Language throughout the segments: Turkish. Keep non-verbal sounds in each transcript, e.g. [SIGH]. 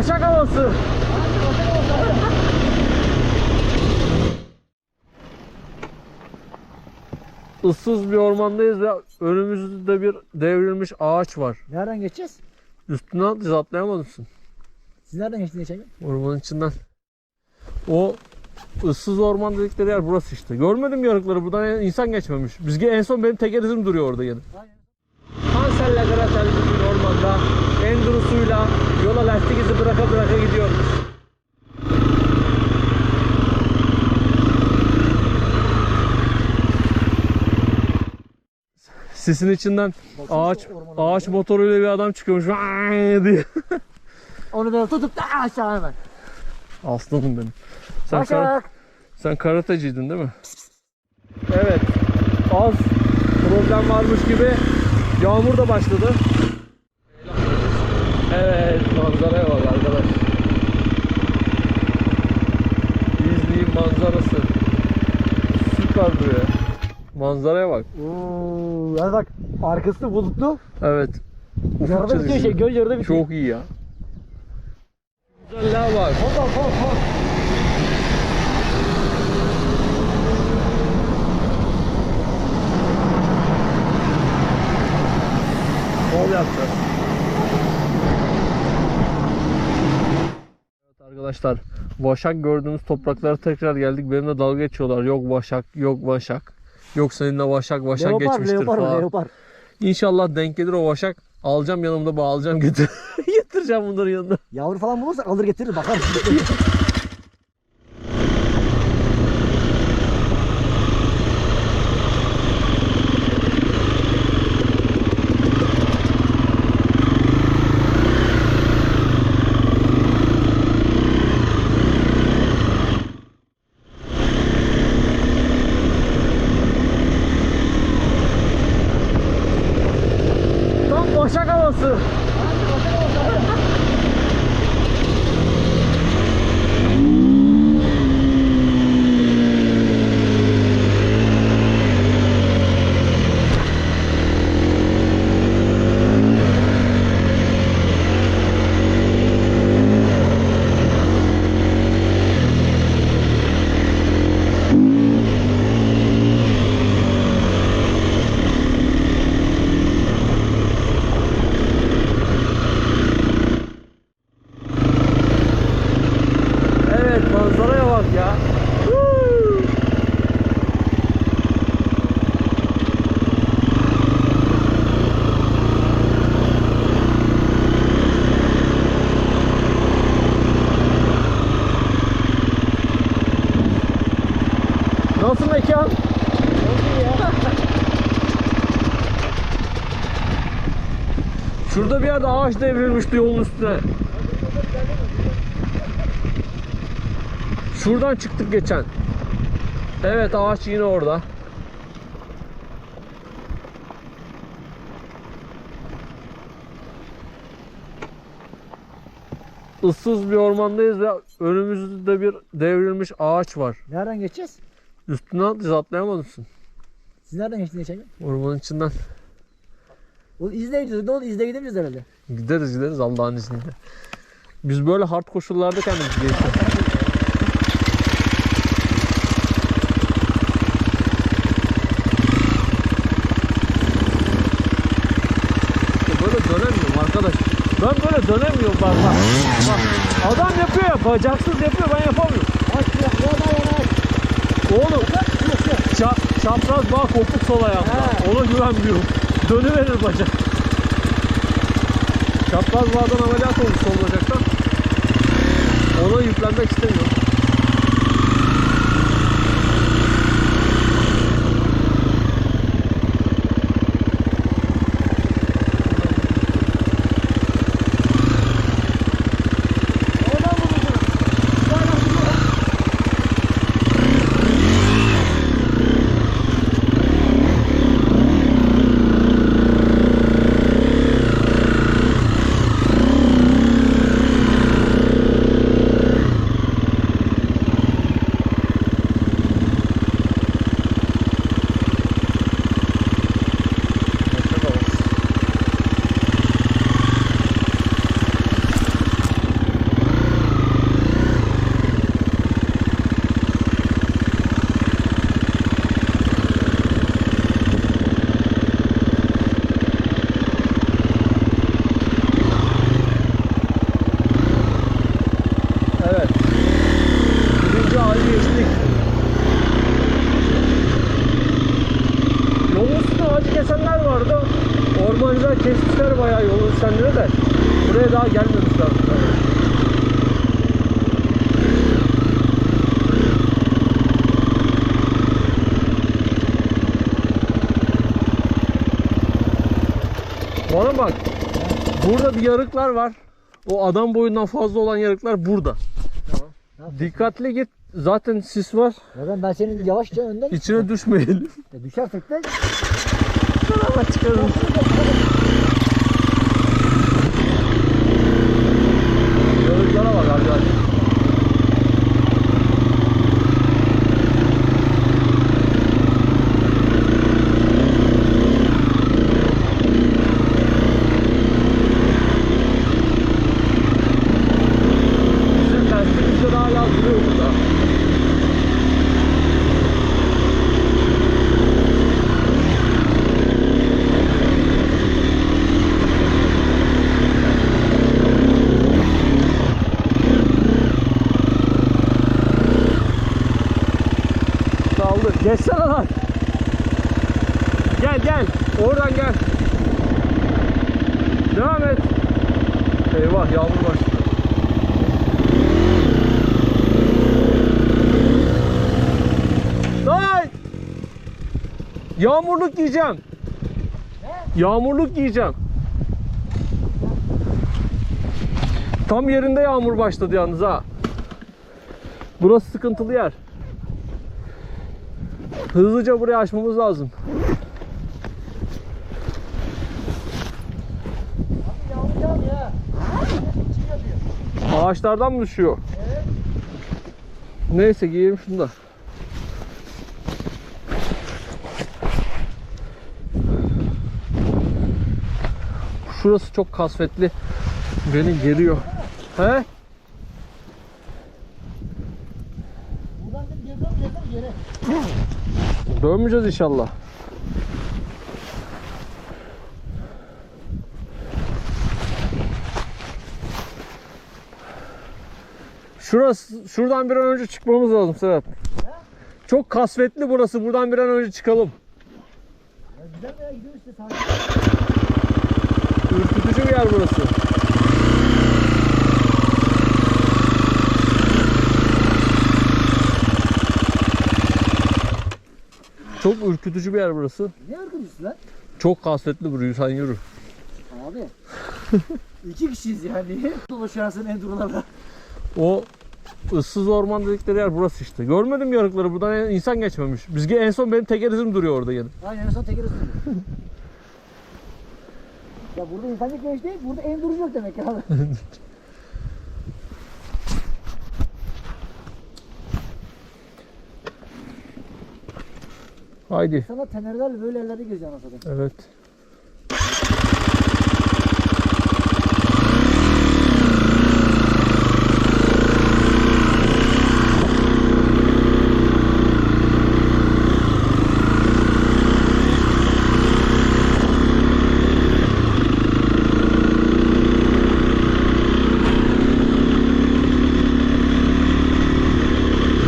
Başak havası. Issız bir ormandayız ve önümüzde bir devrilmiş ağaç var. Nereden geçeceğiz? Üstüne atlayacağız atlayamadın. Siz nereden geçtiniz geçen gün? Ormanın içinden. O ıssız orman dedikleri yer burası işte. Görmedim yarıkları buradan insan geçmemiş. Biz en son benim teker izim duruyor orada yine. Hansel'le Gretel bugün ormanda Endurus'uyla yola lastik izi bıraka bıraka gidiyoruz. Sisin içinden ağaç ağaç motoruyla bir adam çıkıyormuş diye. [LAUGHS] Onu böyle tutup da aşağı hemen. Aslanım benim. Sen, Başak. sen karateciydin değil mi? Evet. Az problem varmış gibi yağmur da başladı. Evet manzaraya bak arkadaş. İzni'nin manzarası. Süper duruyor. Manzaraya bak. Oo, yani bak arkası bulutlu. Evet. Yarıda Ufukça bitiyor şey. Göl yarıda bitiyor. Çok iyi ya. Güzeller var. Hop hop hop. Bol yapacağız. Evet arkadaşlar. Vaşak gördüğümüz topraklara tekrar geldik. Benimle dalga geçiyorlar. Yok Vaşak, yok Vaşak. Yok seninle Vaşak, Vaşak Leopar, geçmiştir leopar, falan. leopar. İnşallah denk gelir o Vaşak. Alacağım yanımda bağlayacağım getir. [LAUGHS] getireceğim bunların yanına. Yavru falan bulursak alır getirir bakar. [LAUGHS] Tam Vaşak havası. Evet manzaraya bak ya. Huu. Nasıl mekan? Şurada bir yerde ağaç devrilmişti yolun üstüne. Şuradan çıktık geçen. Evet ağaç yine orada. Issız bir ormandayız ve önümüzde bir devrilmiş ağaç var. Nereden geçeceğiz? Üstüne atlayacağız atlayamadın. Siz nereden geçtiniz geçen gün? Ormanın içinden. O izle gideceğiz. Ne oldu? İzle gidemeyeceğiz herhalde. Gideriz gideriz Allah'ın izniyle. Biz böyle hard koşullarda kendimizi arkadaş. Ben böyle dönemiyorum bak bak. bak. Adam yapıyor ya bacaksız yapıyor ben yapamıyorum. Aç ya. Yana yana aç. Çapraz bağ kopuk sol ayağımda. He. Ona güvenmiyorum. Dönüverir bacak. Çapraz bağdan ameliyat olmuş sol bacaktan. Ona yüklenmek istemiyorum. Oradan vurursun. görünüyor da buraya daha gelmemişler. Bana bak. Burada bir yarıklar var. O adam boyundan fazla olan yarıklar burada. Yapacağız? Dikkatli git. Zaten sis var. Zaten ben senin yavaşça önden İçine düşmeyelim. Ya düşersek de Ama çıkarım. Yarıklara bak arkadaş. Bizim lastikimizde hala duruyor burada. Kaldı. Geçsene lan. Gel gel. Oradan gel. Devam et. Eyvah yağmur başladı. Lan! Yağmurluk giyeceğim. Yağmurluk giyeceğim. Tam yerinde yağmur başladı yalnız ha. Burası sıkıntılı yer. Hızlıca burayı açmamız lazım. yağmur yağmur ya. İçim yapıyor. Ağaçlardan mı düşüyor? Neyse giyelim şunu da. Şurası çok kasvetli. Beni geriyor. He? Buradan geri dön geri. Dönmeyeceğiz inşallah. Şurası, şuradan bir an önce çıkmamız lazım Serhat. Çok kasvetli burası. Buradan bir an önce çıkalım. Ya güzel işte. Ürkütücü bir yer burası. Çok ürkütücü bir yer burası. Ne arkadaşız lan? Çok kasvetli burası. Sen yürü. Abi. [LAUGHS] İki kişiyiz yani. [LAUGHS] Dolaşarsın Endura'larla. O ıssız orman dedikleri yer burası işte. Görmedim yarıkları. Buradan insan geçmemiş. Biz en son benim tekerizim duruyor orada yine. Aynen en son tekrar üstünde. [LAUGHS] ya burada insan geçmemiş değil, burada Enduro yok demek ya. [LAUGHS] Haydi. Sana tenerlerle böyle yerlerde geziyor anasını. Evet.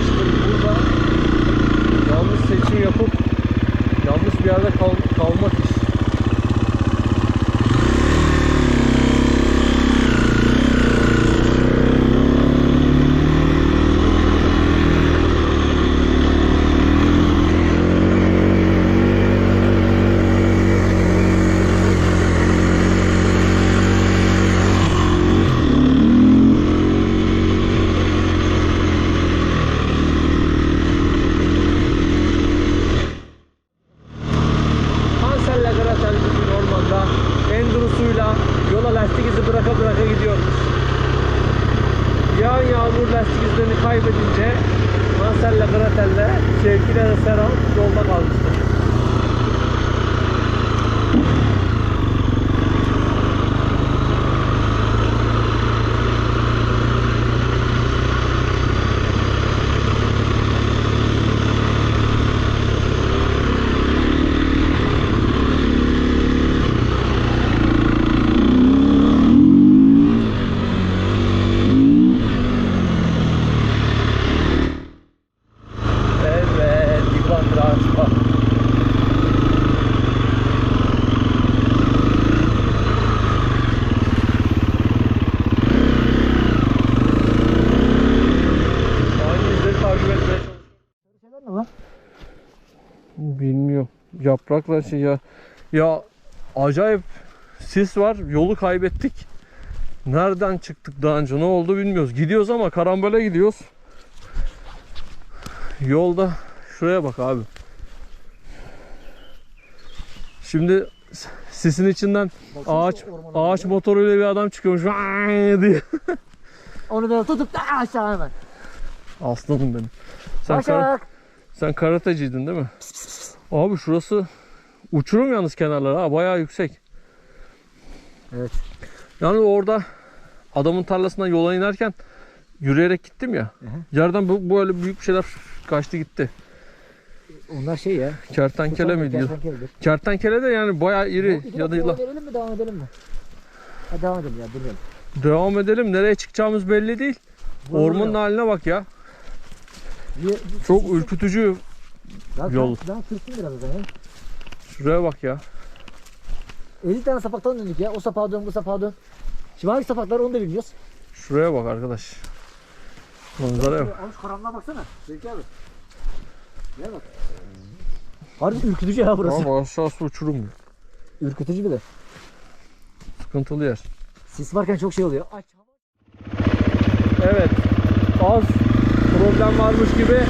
İşte burada yanlış seçim yapıp yanlış bir yerde kal- kalmak iş. Hansel Gretel bugün ormanda Endurusuyla yola lastik izi bıraka bıraka gidiyormuş. Yağan yağmur lastik izlerini kaybedince Hansel Gretel'le Şevki ile Serhan yolda kalmışlar. Yapraklar şey ya. Ya acayip sis var. Yolu kaybettik. Nereden çıktık daha önce ne oldu bilmiyoruz. Gidiyoruz ama karambole gidiyoruz. Yolda şuraya bak abi. Şimdi sisin içinden Baksana ağaç ağaç motoruyla bir adam çıkıyormuş [LAUGHS] "Vaaay" diye. Onu da tutup da aşağı hemen. Aslanım benim. Sen, Başak. sen karateciydin değil mi? Abi şurası uçurum yalnız kenarları ha bayağı yüksek. Evet. Yani orada adamın tarlasından yola inerken yürüyerek gittim ya. Hı hı. Yerden bu böyle büyük bir şeyler kaçtı gitti. Onlar şey ya. Kertenkele mi diyor? Kertenkele de yani bayağı iri ya da yılan. devam edelim mi devam edelim mi? Hadi devam edelim ya durmayalım. Devam edelim. Nereye çıkacağımız belli değil. Ormanın haline bak ya. Bir- Çok ürkütücü. Ya yol. Ben, ben biraz o zaman. Ya. Şuraya bak ya. 50 tane sapaktan döndük ya. O sapağa dön bu sapağa dön. Şimdi hangi sapaklar onu da bilmiyoruz. Şuraya bak arkadaş. Manzaraya bak. Abi şu karanlığa baksana. Zeki abi. Gel bak. Harbi ürkütücü ya burası. Ama aşağısı uçurum. Ürkütücü bir de. Sıkıntılı yer. Sis varken çok şey oluyor. Aç. Evet. Az problem varmış gibi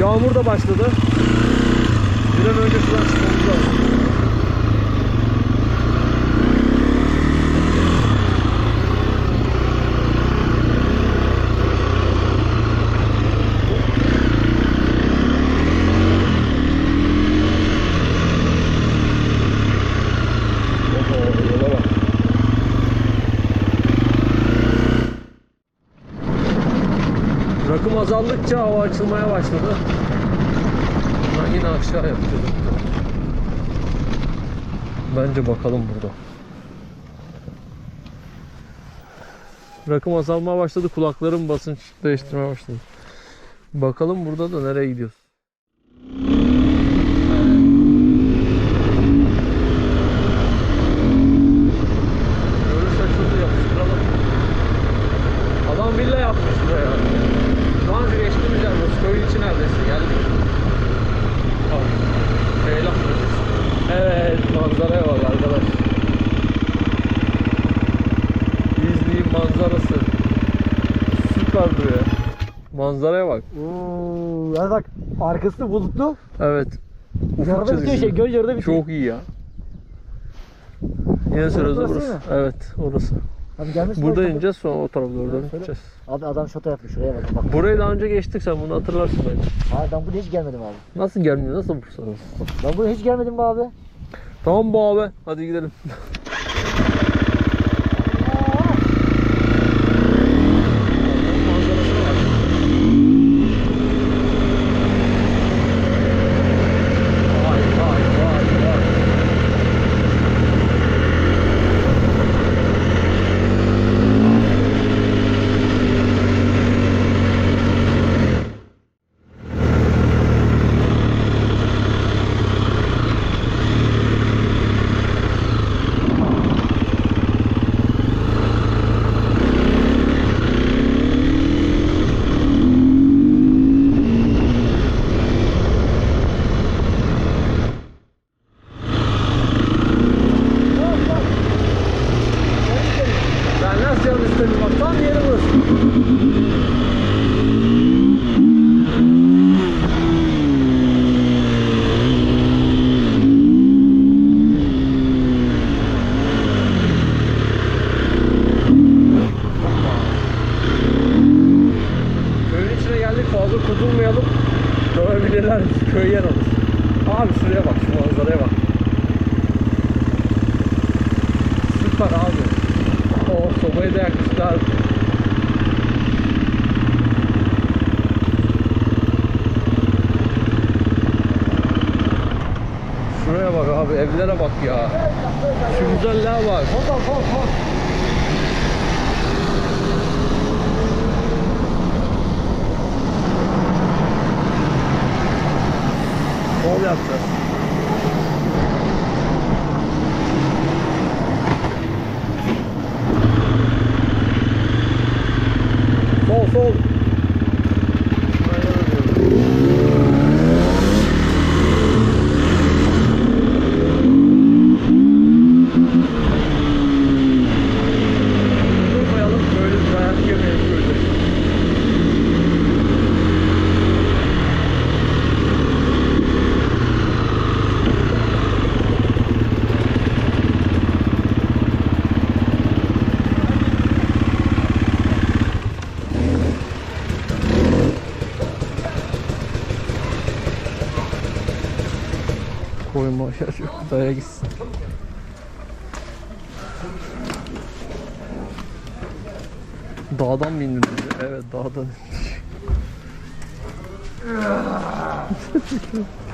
yağmur da başladı. Bir an önce şuradan çıkmamız lazım. Rakım azaldıkça hava açılmaya başladı. Yine aşağı yapacağız. Bence bakalım burada. Rakım azalmaya başladı. Kulaklarım basınç değiştirmeye başladı. Bakalım burada da nereye gidiyoruz. Görüş açıldı yapıştıralım. Adam villa yapmış buraya. Daha önce geçtiğimiz yer burası. Köyün içi neredeyse geldik. Bak. Ceylan Müzesi. Evet manzaraya bak arkadaş. İzleyeyim manzarası. Süper duruyor. Manzaraya bak. Oo, yani bak arkası bulutlu. Evet. Ufuk Yarıda bitiyor çizgisi. şey. Göl yarıda bitiyor. Çok iyi ya. Yine sırası burası? Evet orası. Abi gelmiş Burada ineceğiz sonra o tarafa doğru Söyle. döneceğiz. Abi adam şoto yapmış şuraya bak. bak. Burayı daha önce geçtik sen bunu hatırlarsın bence. Abi ben buraya hiç gelmedim abi. Nasıl gelmiyor? Nasıl Bursa? Ben buraya hiç gelmedim be abi. Tamam bu abi. Hadi gidelim. [LAUGHS] Manzarasına bak. Vay vay vay vay. Ben nasıl yanlış söyledim bak tam yeri burası. Köyün içine geldik fazla kurtulmayalım. Dövebilirler köy yer alır. Abi şuraya bak şu manzaraya bak. Süper abi. O sobayı da yakmışlar. Şuraya bak abi evlere bak ya. Şu güzelliğe bak. Sol sol sol. Sol yapacağız. Sol sol. Aynen öyle. Koyma şaşır. Daya gitsin. Dağdan mı indin? Evet dağdan indik. [LAUGHS]